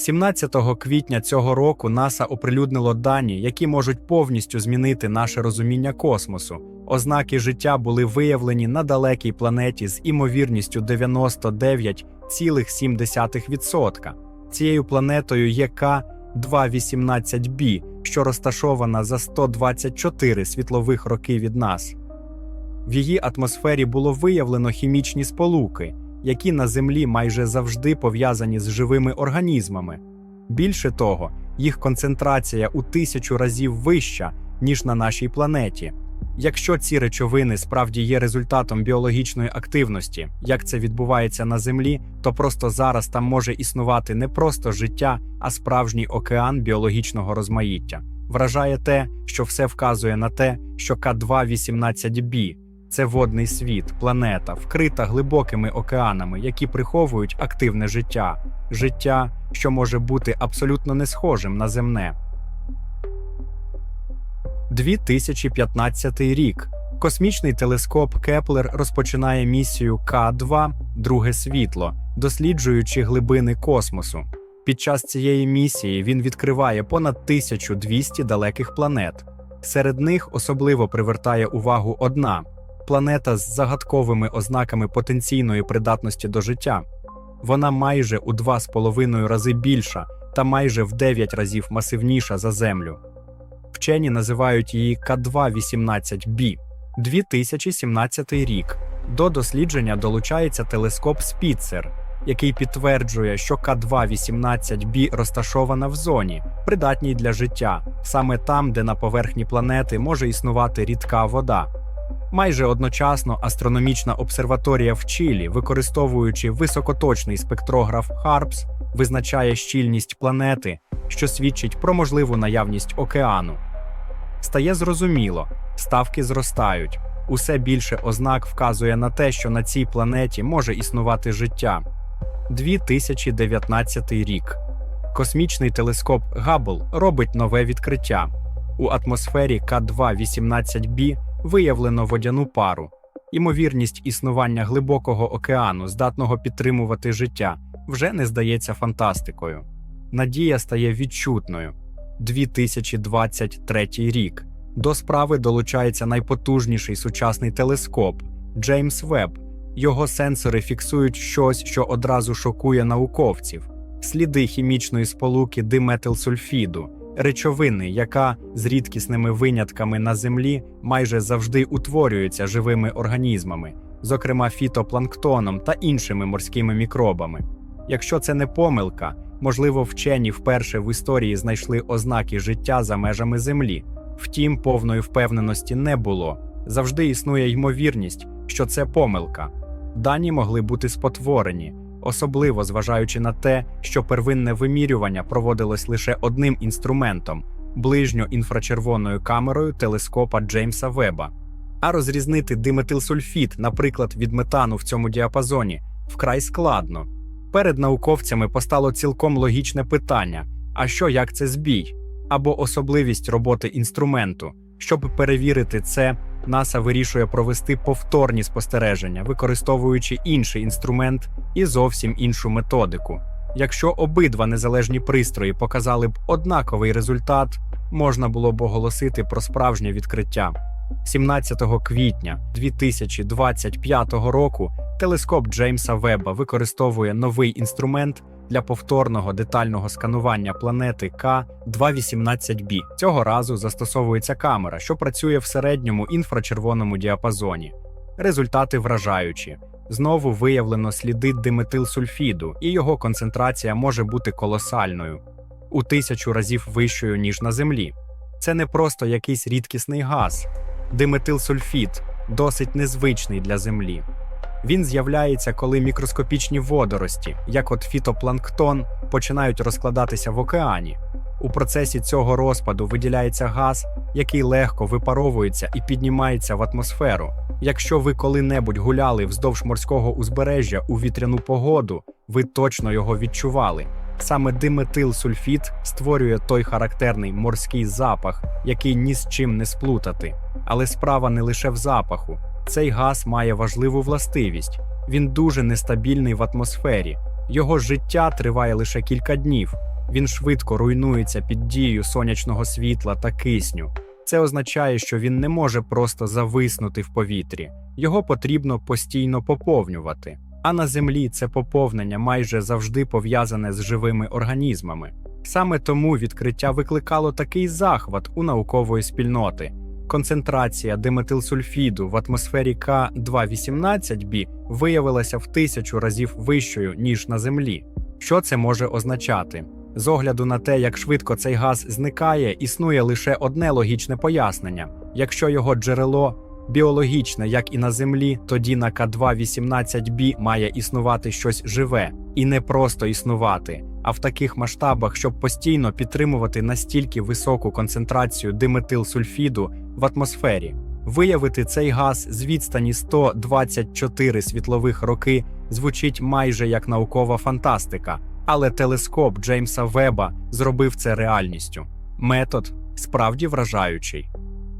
17 квітня цього року НАСА оприлюднило дані, які можуть повністю змінити наше розуміння космосу. Ознаки життя були виявлені на далекій планеті з імовірністю 99,7%. Цією планетою є К218b, що розташована за 124 світлових роки від нас. В її атмосфері було виявлено хімічні сполуки, які на Землі майже завжди пов'язані з живими організмами. Більше того, їх концентрація у тисячу разів вища, ніж на нашій планеті. Якщо ці речовини справді є результатом біологічної активності, як це відбувається на Землі, то просто зараз там може існувати не просто життя, а справжній океан біологічного розмаїття. Вражає те, що все вказує на те, що К218b це водний світ, планета, вкрита глибокими океанами, які приховують активне життя, життя, що може бути абсолютно не схожим на земне. 2015 рік. Космічний телескоп Кеплер розпочинає місію К2 Друге світло, досліджуючи глибини космосу. Під час цієї місії він відкриває понад 1200 далеких планет. Серед них особливо привертає увагу одна планета з загадковими ознаками потенційної придатності до життя. Вона майже у 2,5 рази більша та майже в 9 разів масивніша за Землю. Вчені називають її К218b. 2017 рік. До дослідження долучається телескоп Спіцер, який підтверджує, що К218b розташована в зоні, придатній для життя, саме там, де на поверхні планети може існувати рідка вода. Майже одночасно астрономічна обсерваторія в Чилі, використовуючи високоточний спектрограф HARPS, визначає щільність планети, що свідчить про можливу наявність океану. Стає зрозуміло, ставки зростають. Усе більше ознак вказує на те, що на цій планеті може існувати життя. 2019 рік. Космічний телескоп Габл робить нове відкриття. У атмосфері К218b виявлено водяну пару. Ймовірність існування глибокого океану, здатного підтримувати життя, вже не здається фантастикою. Надія стає відчутною. 2023 рік. До справи долучається найпотужніший сульчасний телескоп Джеймс Веб. Його сенсори фіксують щось, що одразу шокує науковців: сліди хімічної сполуки диметилсульфіду, речовини, яка з рідкісними винятками на землі майже завжди утворюється живими організмами, зокрема фітопланктоном та іншими морськими мікробами. Якщо це не помилка, можливо, вчені вперше в історії знайшли ознаки життя за межами Землі. Втім, повної впевненості не було. Завжди існує ймовірність, що це помилка. Дані могли бути спотворені, особливо зважаючи на те, що первинне вимірювання проводилось лише одним інструментом ближньо-інфрачервоною камерою телескопа Джеймса Веба. А розрізнити диметилсульфід, наприклад, від метану в цьому діапазоні, вкрай складно. Перед науковцями постало цілком логічне питання: а що як це збій? Або особливість роботи інструменту. Щоб перевірити це, НАСА вирішує провести повторні спостереження, використовуючи інший інструмент і зовсім іншу методику. Якщо обидва незалежні пристрої показали б однаковий результат, можна було б оголосити про справжнє відкриття. 17 квітня 2025 року телескоп Джеймса Веба використовує новий інструмент для повторного детального сканування планети К218b. Цього разу застосовується камера, що працює в середньому інфрачервоному діапазоні. Результати вражаючі. Знову виявлено сліди диметилсульфіду, і його концентрація може бути колосальною у тисячу разів вищою, ніж на Землі. Це не просто якийсь рідкісний газ. Диметилсульфід досить незвичний для Землі. Він з'являється, коли мікроскопічні водорості, як от фітопланктон, починають розкладатися в океані. У процесі цього розпаду виділяється газ, який легко випаровується і піднімається в атмосферу. Якщо ви коли-небудь гуляли вздовж морського узбережжя у вітряну погоду, ви точно його відчували. Саме диметилсульфід створює той характерний морський запах, який ні з чим не сплутати. Але справа не лише в запаху. Цей газ має важливу властивість. Він дуже нестабільний в атмосфері. Його життя триває лише кілька днів, Він швидко руйнується під дією сонячного світла та кисню. Це означає, що він не може просто зависнути в повітрі, його потрібно постійно поповнювати. А на землі це поповнення майже завжди пов'язане з живими організмами. Саме тому відкриття викликало такий захват у наукової спільноти. Концентрація диметилсульфіду в атмосфері К218b виявилася в тисячу разів вищою, ніж на Землі. Що це може означати? З огляду на те, як швидко цей газ зникає, існує лише одне логічне пояснення: якщо його джерело біологічне, як і на Землі, тоді на К218b має існувати щось живе і не просто існувати, а в таких масштабах, щоб постійно підтримувати настільки високу концентрацію диметилсульфіду в атмосфері. Виявити цей газ з відстані 124 світлових роки звучить майже як наукова фантастика, але телескоп Джеймса Веба зробив це реальністю. Метод справді вражаючий.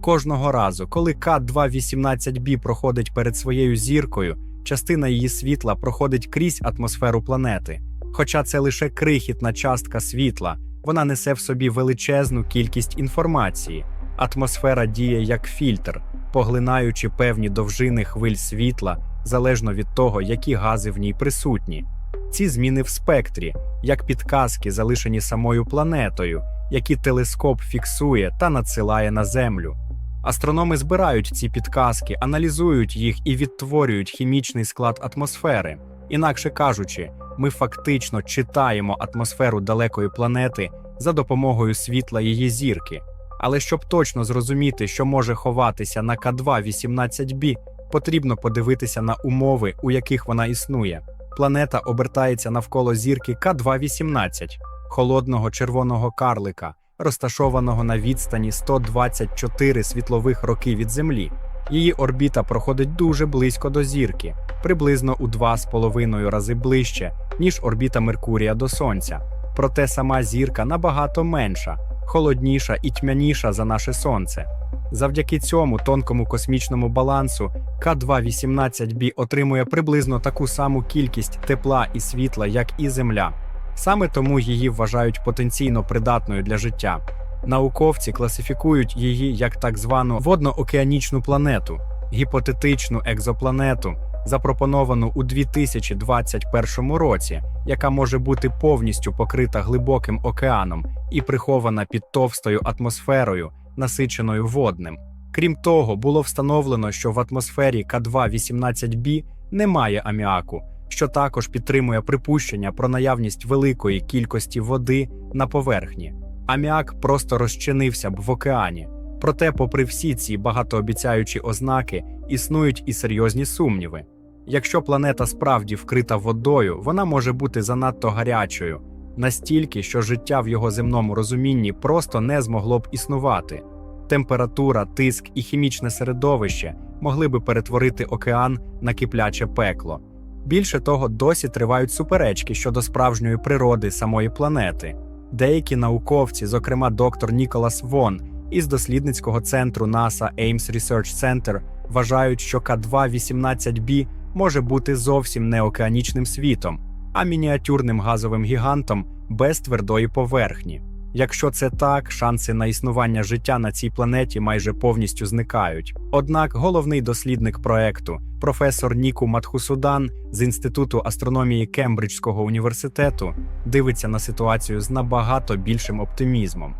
Кожного разу, коли К218b проходить перед своєю зіркою, частина її світла проходить крізь атмосферу планети. Хоча це лише крихітна частка світла, вона несе в собі величезну кількість інформації. Атмосфера діє як фільтр, поглинаючи певні довжини хвиль світла залежно від того, які гази в ній присутні. Ці зміни в спектрі, як підказки, залишені самою планетою, які телескоп фіксує та надсилає на Землю. Астрономи збирають ці підказки, аналізують їх і відтворюють хімічний склад атмосфери. Інакше кажучи, ми фактично читаємо атмосферу далекої планети за допомогою світла її зірки. Але щоб точно зрозуміти, що може ховатися на К2-18b, потрібно подивитися на умови, у яких вона існує. Планета обертається навколо зірки К2-18, холодного червоного карлика, розташованого на відстані 124 світлових роки від Землі. Її орбіта проходить дуже близько до зірки, приблизно у 2,5 рази ближче, ніж орбіта Меркурія до Сонця. Проте сама зірка набагато менша, холодніша і тьмяніша за наше Сонце. Завдяки цьому тонкому космічному балансу К2-18b отримує приблизно таку саму кількість тепла і світла, як і Земля. Саме тому її вважають потенційно придатною для життя. Науковці класифікують її як так звану водно-океанічну планету, гіпотетичну екзопланету, запропоновану у 2021 році, яка може бути повністю покрита глибоким океаном і прихована під товстою атмосферою, насиченою водним. Крім того, було встановлено, що в атмосфері К2-18b немає аміаку, що також підтримує припущення про наявність великої кількості води на поверхні. Аміак просто розчинився б в океані. Проте, попри всі ці багатообіцяючі ознаки, існують і серйозні сумніви. Якщо планета справді вкрита водою, вона може бути занадто гарячою, настільки, що життя в його земному розумінні просто не змогло б існувати. Температура, тиск і хімічне середовище могли би перетворити океан на кипляче пекло. Більше того, досі тривають суперечки щодо справжньої природи самої планети. Деякі науковці, зокрема доктор Ніколас Вон із дослідницького центру NASA Ames Research Center, вважають, що К2-18b може бути зовсім не океанічним світом, а мініатюрним газовим гігантом без твердої поверхні. Якщо це так, шанси на існування життя на цій планеті майже повністю зникають. Однак головний дослідник проекту, професор Ніку Матхусудан з Інституту астрономії Кембриджського університету, дивиться на ситуацію з набагато більшим оптимізмом.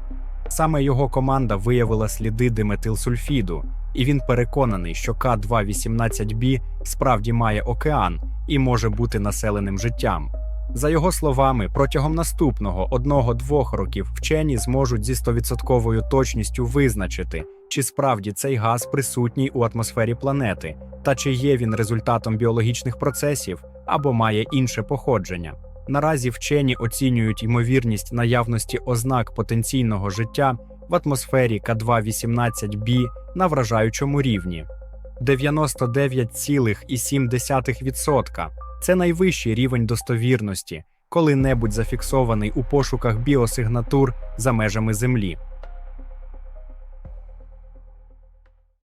Саме його команда виявила сліди диметилсульфіду, і він переконаний, що К2-18b справді має океан і може бути населеним життям. За його словами, протягом наступного одного-двох років вчені зможуть зі 100% точністю визначити, чи справді цей газ присутній у атмосфері планети, та чи є він результатом біологічних процесів або має інше походження. Наразі вчені оцінюють ймовірність наявності ознак потенційного життя в атмосфері К2-18b на вражаючому рівні 99,7%. Це найвищий рівень достовірності, коли-небудь зафіксований у пошуках біосигнатур за межами Землі.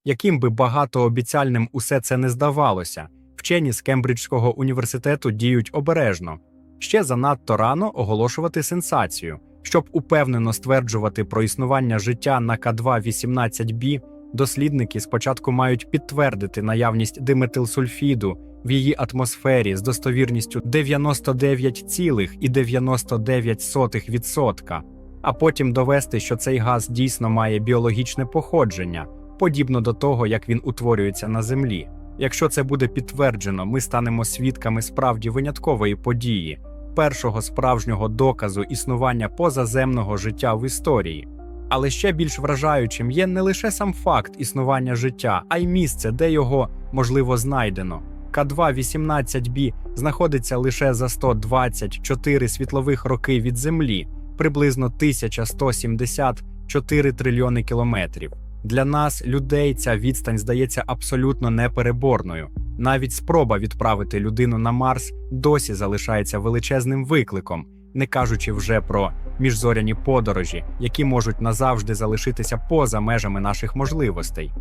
Яким би багатообіцяльним усе це не здавалося, вчені з Кембриджського університету діють обережно. Ще занадто рано оголошувати сенсацію, Щоб упевнено стверджувати про існування життя на К2-18b, дослідники спочатку мають підтвердити наявність диметилсульфіду в її атмосфері з достовірністю 99,99%, а потім довести, що цей газ дійсно має біологічне походження, подібно до того, як він утворюється на Землі. Якщо це буде підтверджено, ми станемо свідками справді виняткової події, першого справжнього доказу існування позаземного життя в історії. Але ще більш вражаючим є не лише сам факт існування життя, а й місце, де його можливо знайдено. К2-18b знаходиться лише за 124 світлових роки від Землі, приблизно 1174 трильйони кілометрів. Для нас, людей, ця відстань здається абсолютно непереборною. Навіть спроба відправити людину на Марс досі залишається величезним викликом, не кажучи вже про міжзоряні подорожі, які можуть назавжди залишитися поза межами наших можливостей.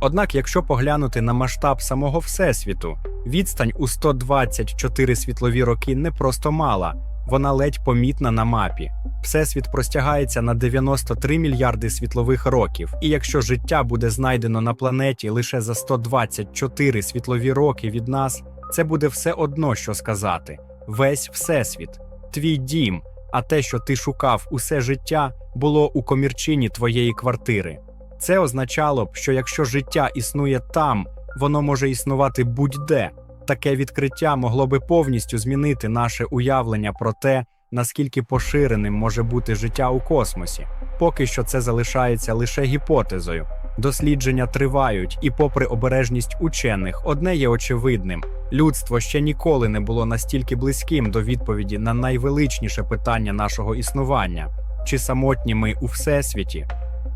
Однак, якщо поглянути на масштаб самого Всесвіту, відстань у 124 світлові роки не просто мала, вона ледь помітна на мапі. Всесвіт простягається на 93 мільярди світлових років, і якщо життя буде знайдено на планеті лише за 124 світлові роки від нас, це буде все одно, що сказати: весь всесвіт, твій дім, а те, що ти шукав усе життя, було у комірчині твоєї квартири. Це означало б, що якщо життя існує там, воно може існувати будь-де. Таке відкриття могло би повністю змінити наше уявлення про те, наскільки поширеним може бути життя у космосі. Поки що це залишається лише гіпотезою. Дослідження тривають, і, попри обережність учених, одне є очевидним: людство ще ніколи не було настільки близьким до відповіді на найвеличніше питання нашого існування: чи самотні ми у всесвіті?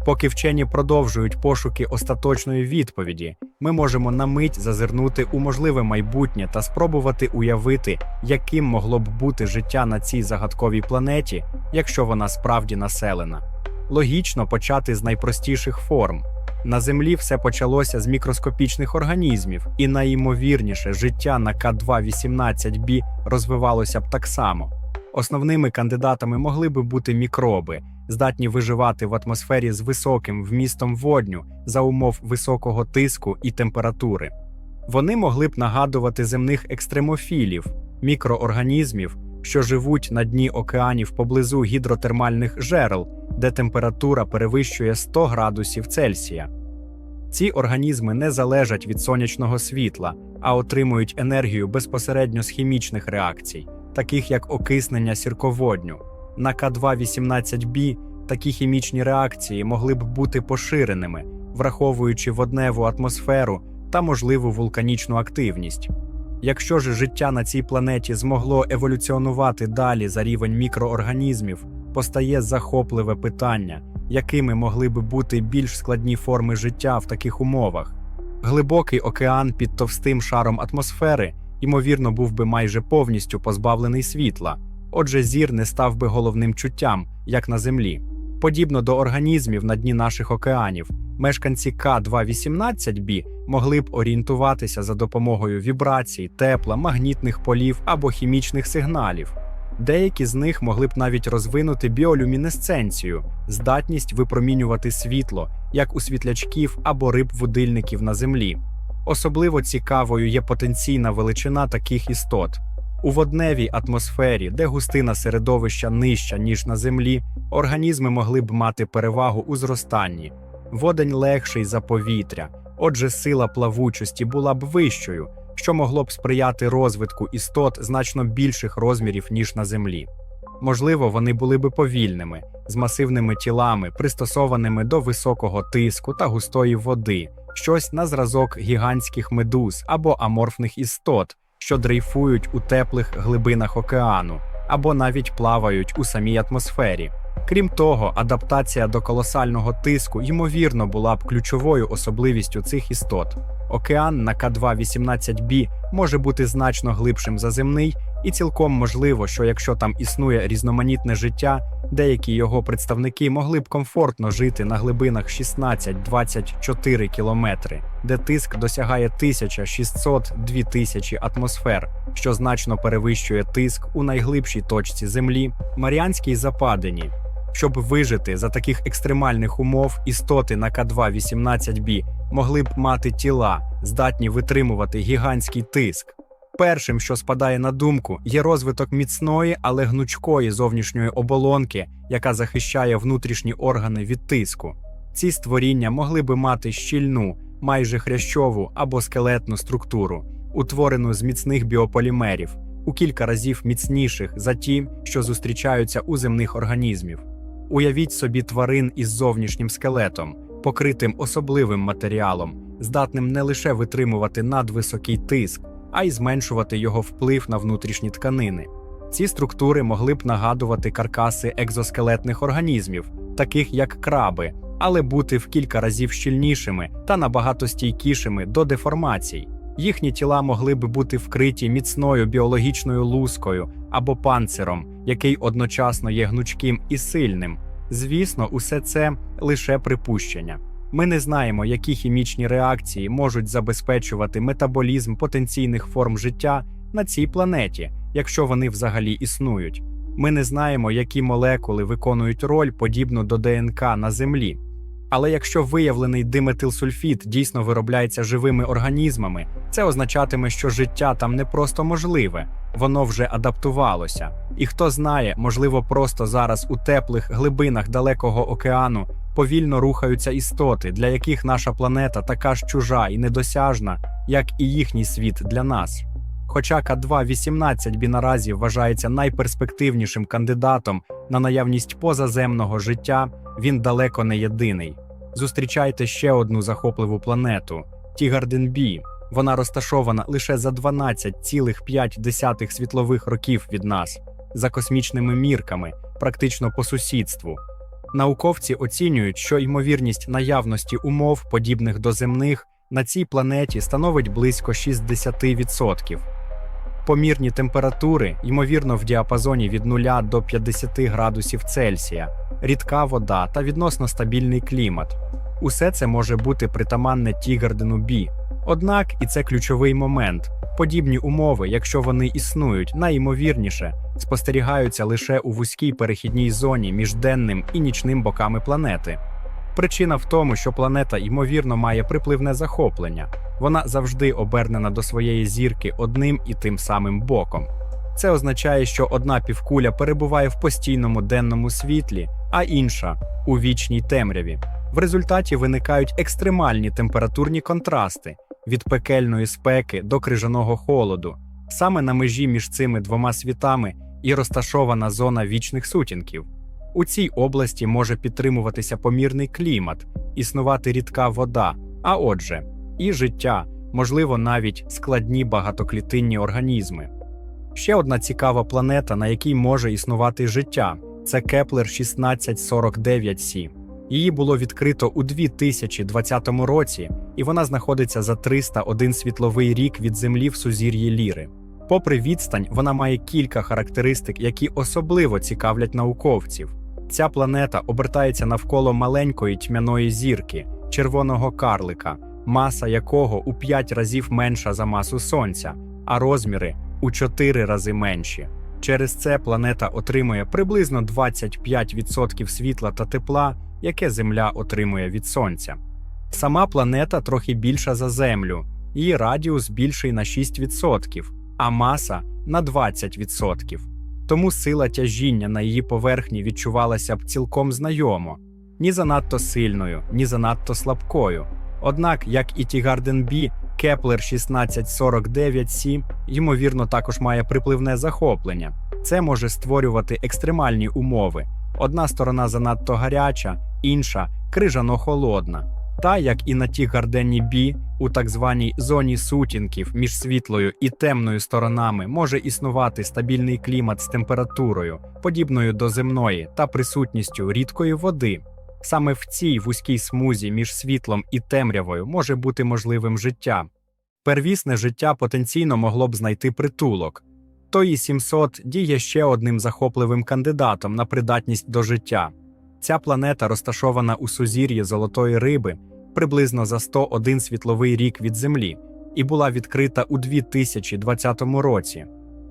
Поки вчені продовжують пошуки остаточної відповіді, ми можемо на мить зазирнути у можливе майбутнє та спробувати уявити, яким могло б бути життя на цій загадковій планеті, якщо вона справді населена. Логічно почати з найпростіших форм. На Землі все почалося з мікроскопічних організмів, і найімовірніше життя на К2-18b розвивалося б так само. Основними кандидатами могли би бути мікроби, здатні виживати в атмосфері з високим вмістом водню за умов високого тиску і температури. Вони могли б нагадувати земних екстремофілів, мікроорганізмів, що живуть на дні океанів поблизу гідротермальних жерел, де температура перевищує 100 градусів Цельсія. Ці організми не залежать від сонячного світла, а отримують енергію безпосередньо з хімічних реакцій, таких як окиснення сірководню. На К2-18b такі хімічні реакції могли б бути поширеними, враховуючи водневу атмосферу та можливу вулканічну активність. Якщо ж життя на цій планеті змогло еволюціонувати далі за рівень мікроорганізмів, постає захопливе питання, якими могли би бути більш складні форми життя в таких умовах. Глибокий океан під товстим шаром атмосфери, ймовірно, був би майже повністю позбавлений світла. Отже, зір не став би головним чуттям, як на Землі. Подібно до організмів на дні наших океанів, мешканці К2-18b могли б орієнтуватися за допомогою вібрацій, тепла, магнітних полів або хімічних сигналів. Деякі з них могли б навіть розвинути біолюмінесценцію, здатність випромінювати світло, як у світлячків або риб-будильників на Землі. Особливо цікавою є потенційна величина таких істот. У водневій атмосфері, де густина середовища нижча, ніж на землі, організми могли б мати перевагу у зростанні. Водень легший за повітря, отже, сила плавучості була б вищою, що могло б сприяти розвитку істот значно більших розмірів, ніж на землі. Можливо, вони були би повільними, з масивними тілами, пристосованими до високого тиску та густої води, щось на зразок гігантських медуз або аморфних істот що дрейфують у теплих глибинах океану або навіть плавають у самій атмосфері. Крім того, адаптація до колосального тиску ймовірно була б ключовою особливістю цих істот. Океан на К2-18b може бути значно глибшим за земний, і цілком можливо, що якщо там існує різноманітне життя, деякі його представники могли б комфортно жити на глибинах 16-24 кілометри, де тиск досягає 1600-2000 атмосфер, що значно перевищує тиск у найглибшій точці Землі, Маріанській западині. Щоб вижити за таких екстремальних умов, істоти на К2-18b могли б мати тіла, здатні витримувати гігантський тиск. Першим, що спадає на думку, є розвиток міцної, але гнучкої зовнішньої оболонки, яка захищає внутрішні органи від тиску. Ці створіння могли би мати щільну, майже хрящову або скелетну структуру, утворену з міцних біополімерів, у кілька разів міцніших за ті, що зустрічаються у земних організмів. Уявіть собі тварин із зовнішнім скелетом, покритим особливим матеріалом, здатним не лише витримувати надвисокий тиск, а й зменшувати його вплив на внутрішні тканини. Ці структури могли б нагадувати каркаси екзоскелетних організмів, таких як краби, але бути в кілька разів щільнішими та набагато стійкішими до деформацій. Їхні тіла могли б бути вкриті міцною біологічною лускою або панциром, який одночасно є гнучким і сильним. Звісно, усе це лише припущення. Ми не знаємо, які хімічні реакції можуть забезпечувати метаболізм потенційних форм життя на цій планеті, якщо вони взагалі існують. Ми не знаємо, які молекули виконують роль подібну до ДНК на Землі. Але якщо виявлений диметилсульфід дійсно виробляється живими організмами, це означатиме, що життя там не просто можливе, воно вже адаптувалося. І хто знає, можливо, просто зараз у теплих глибинах далекого океану повільно рухаються істоти, для яких наша планета така ж чужа і недосяжна, як і їхній світ для нас. Хоча К2-18 бі наразі вважається найперспективнішим кандидатом на наявність позаземного життя, він далеко не єдиний. Зустрічайте ще одну захопливу планету Тігарден Бі. Вона розташована лише за 12,5 світлових років від нас, за космічними мірками, практично по сусідству. Науковці оцінюють, що ймовірність наявності умов, подібних до земних, на цій планеті становить близько 60%. Помірні температури, ймовірно, в діапазоні від 0 до 50 градусів Цельсія, рідка вода та відносно стабільний клімат. Усе це може бути притаманне Тігардену Бі. Однак, і це ключовий момент, подібні умови, якщо вони існують, найімовірніше спостерігаються лише у вузькій перехідній зоні між денним і нічним боками планети. Причина в тому, що планета ймовірно має припливне захоплення, вона завжди обернена до своєї зірки одним і тим самим боком. Це означає, що одна півкуля перебуває в постійному денному світлі, а інша у вічній темряві. В результаті виникають екстремальні температурні контрасти від пекельної спеки до крижаного холоду. Саме на межі між цими двома світами і розташована зона вічних сутінків. У цій області може підтримуватися помірний клімат, існувати рідка вода, а отже, і життя, можливо, навіть складні багатоклітинні організми. Ще одна цікава планета, на якій може існувати життя, це Кеплер 1649 Сі. Її було відкрито у 2020 році, і вона знаходиться за 301 світловий рік від Землі в сузір'ї Ліри. Попри відстань, вона має кілька характеристик, які особливо цікавлять науковців. Ця планета обертається навколо маленької тьмяної зірки, червоного карлика, маса якого у 5 разів менша за масу Сонця, а розміри у 4 рази менші. Через це планета отримує приблизно 25% світла та тепла, яке Земля отримує від Сонця. Сама планета трохи більша за Землю, її радіус більший на 6%, а маса на 20%. Тому сила тяжіння на її поверхні відчувалася б цілком знайомо, ні занадто сильною, ні занадто слабкою. Однак, як і Тігарден Бі, Кеплер 1649 Сі, ймовірно, також має припливне захоплення. Це може створювати екстремальні умови. Одна сторона занадто гаряча, інша крижано холодна. Та, як і на ті гарденні бі, у так званій зоні сутінків між світлою і темною сторонами може існувати стабільний клімат з температурою, подібною до земної та присутністю рідкої води. Саме в цій вузькій смузі між світлом і темрявою може бути можливим життя. Первісне життя потенційно могло б знайти притулок. Тої 700 діє ще одним захопливим кандидатом на придатність до життя. Ця планета розташована у сузір'ї Золотої Риби приблизно за 101 світловий рік від Землі і була відкрита у 2020 році.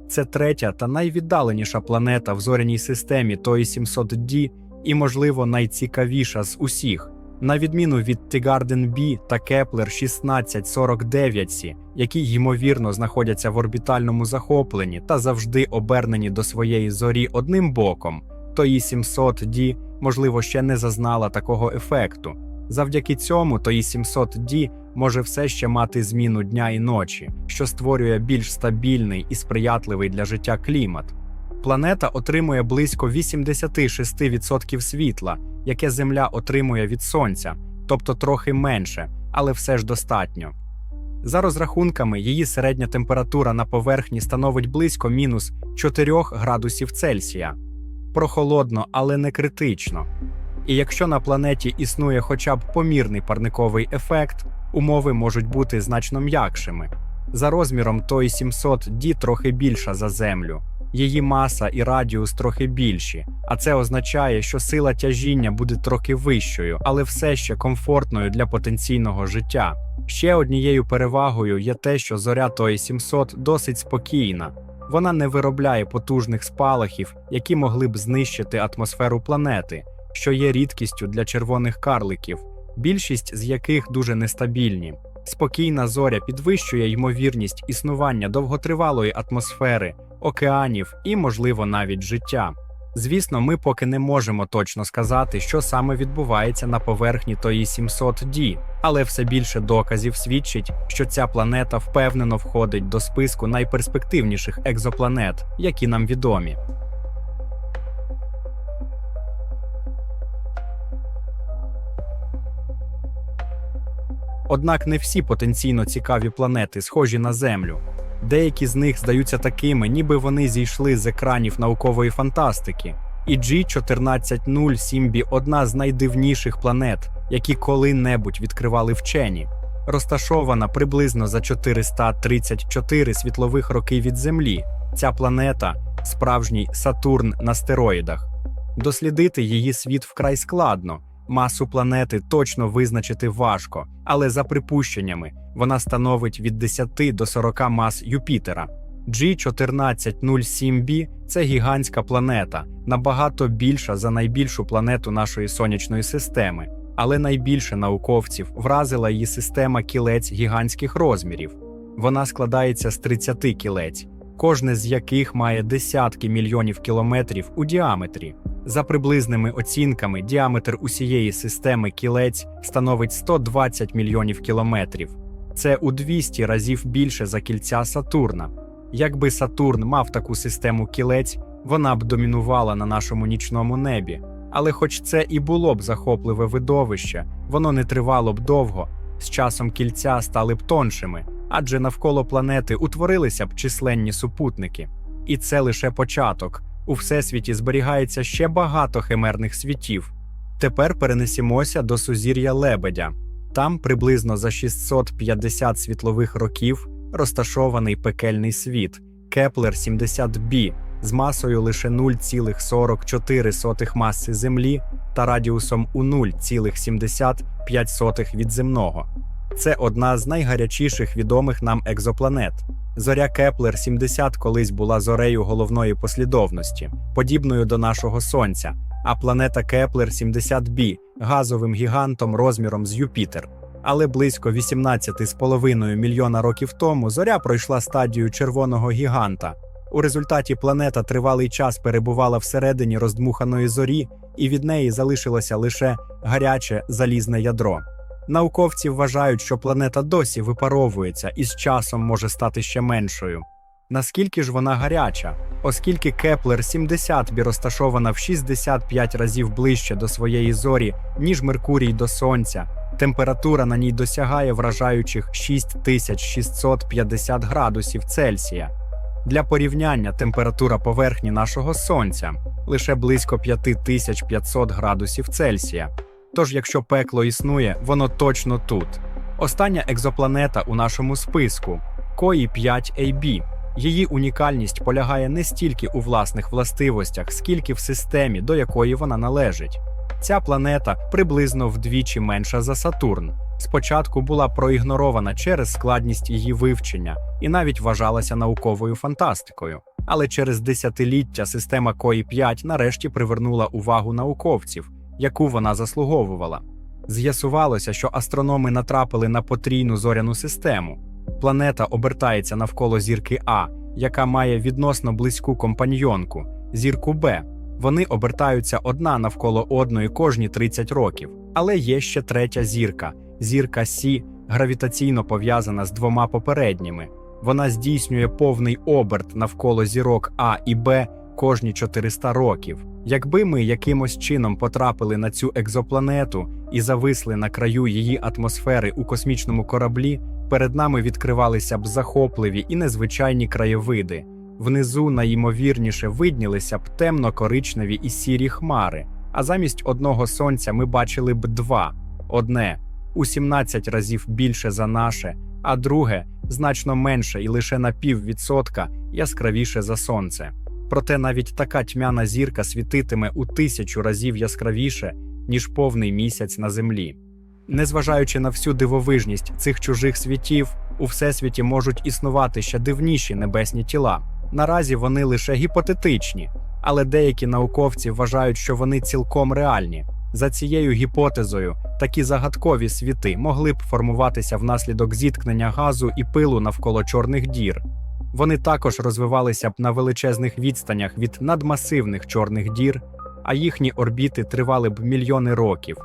Це третя та найвіддаленіша планета в зоряній системі тої 700D і, можливо, найцікавіша з усіх. На відміну від Тігарден Бі та Кеплер 1649 Сі, які ймовірно знаходяться в орбітальному захопленні та завжди обернені до своєї зорі одним боком, то і 700 d можливо, ще не зазнала такого ефекту. Завдяки цьому, то і 700 d може все ще мати зміну дня і ночі, що створює більш стабільний і сприятливий для життя клімат. Планета отримує близько 86% світла, яке Земля отримує від Сонця, тобто трохи менше, але все ж достатньо. За розрахунками, її середня температура на поверхні становить близько мінус 4 градусів Цельсія. Прохолодно, але не критично. І якщо на планеті існує хоча б помірний парниковий ефект, умови можуть бути значно м'якшими. За розміром той 700 d трохи більша за Землю. Її маса і радіус трохи більші, а це означає, що сила тяжіння буде трохи вищою, але все ще комфортною для потенційного життя. Ще однією перевагою є те, що зоря тої 700 досить спокійна. Вона не виробляє потужних спалахів, які могли б знищити атмосферу планети, що є рідкістю для червоних карликів, більшість з яких дуже нестабільні. Спокійна зоря підвищує ймовірність існування довготривалої атмосфери, океанів і, можливо, навіть життя. Звісно, ми поки не можемо точно сказати, що саме відбувається на поверхні тої 700 d але все більше доказів свідчить, що ця планета впевнено входить до списку найперспективніших екзопланет, які нам відомі. Однак не всі потенційно цікаві планети схожі на Землю. Деякі з них здаються такими, ніби вони зійшли з екранів наукової фантастики. І G1407b – одна з найдивніших планет, які коли-небудь відкривали вчені. Розташована приблизно за 434 світлових роки від Землі. Ця планета справжній Сатурн на стероїдах. Дослідити її світ вкрай складно. Масу планети точно визначити важко, але за припущеннями вона становить від 10 до 40 мас Юпітера. G1407b – це гігантська планета, набагато більша за найбільшу планету нашої сонячної системи, але найбільше науковців вразила її система кілець гігантських розмірів. Вона складається з 30 кілець, кожне з яких має десятки мільйонів кілометрів у діаметрі. За приблизними оцінками, діаметр усієї системи кілець становить 120 мільйонів кілометрів. Це у 200 разів більше за кільця Сатурна. Якби Сатурн мав таку систему кілець, вона б домінувала на нашому нічному небі. Але, хоч це і було б захопливе видовище, воно не тривало б довго. З часом кільця стали б тоншими, адже навколо планети утворилися б численні супутники. І це лише початок. У всесвіті зберігається ще багато химерних світів. Тепер перенесімося до сузір'я Лебедя. Там приблизно за 650 світлових років розташований пекельний світ Кеплер 70b з масою лише 0,44 маси Землі та радіусом у 0,75 від земного. Це одна з найгарячіших відомих нам екзопланет. Зоря Кеплер 70 колись була зорею головної послідовності, подібною до нашого Сонця, а планета Кеплер 70b газовим гігантом розміром з Юпітер. Але близько 18,5 мільйона років тому зоря пройшла стадію червоного гіганта. У результаті планета тривалий час перебувала всередині роздмуханої зорі, і від неї залишилося лише гаряче залізне ядро. Науковці вважають, що планета досі випаровується і з часом може стати ще меншою. Наскільки ж вона гаряча? Оскільки Кеплер 70 бі розташована в 65 разів ближче до своєї зорі, ніж Меркурій до Сонця, температура на ній досягає вражаючих 6650 градусів Цельсія. Для порівняння температура поверхні нашого Сонця лише близько 5500 градусів Цельсія. Тож, якщо пекло існує, воно точно тут. Остання екзопланета у нашому списку Кої 5 AB. Її унікальність полягає не стільки у власних властивостях, скільки в системі, до якої вона належить. Ця планета приблизно вдвічі менша за Сатурн. Спочатку була проігнорована через складність її вивчення і навіть вважалася науковою фантастикою. Але через десятиліття система Кої 5 нарешті привернула увагу науковців, яку вона заслуговувала. З'ясувалося, що астрономи натрапили на потрійну зоряну систему. Планета обертається навколо зірки А, яка має відносно близьку компаньйонку зірку Б. Вони обертаються одна навколо одної кожні 30 років. Але є ще третя зірка зірка Сі, гравітаційно пов'язана з двома попередніми. Вона здійснює повний оберт навколо зірок А і Б кожні 400 років. Якби ми якимось чином потрапили на цю екзопланету і зависли на краю її атмосфери у космічному кораблі, перед нами відкривалися б захопливі і незвичайні краєвиди. Внизу найімовірніше виднілися б темно-коричневі і сірі хмари, а замість одного сонця ми бачили б два: одне у 17 разів більше за наше, а друге значно менше і лише на піввідсотка яскравіше за сонце. Проте навіть така тьмяна зірка світитиме у тисячу разів яскравіше, ніж повний місяць на землі. Незважаючи на всю дивовижність цих чужих світів, у всесвіті можуть існувати ще дивніші небесні тіла. Наразі вони лише гіпотетичні, але деякі науковці вважають, що вони цілком реальні. За цією гіпотезою, такі загадкові світи могли б формуватися внаслідок зіткнення газу і пилу навколо чорних дір. Вони також розвивалися б на величезних відстанях від надмасивних чорних дір, а їхні орбіти тривали б мільйони років.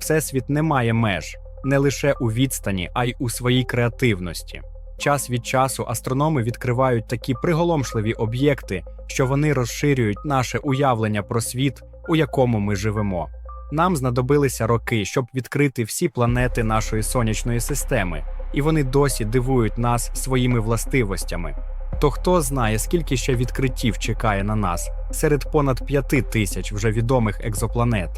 Всесвіт не має меж не лише у відстані, а й у своїй креативності. Час від часу астрономи відкривають такі приголомшливі об'єкти, що вони розширюють наше уявлення про світ, у якому ми живемо. Нам знадобилися роки, щоб відкрити всі планети нашої сонячної системи, і вони досі дивують нас своїми властивостями. То хто знає, скільки ще відкриттів чекає на нас серед понад п'яти тисяч вже відомих екзопланет.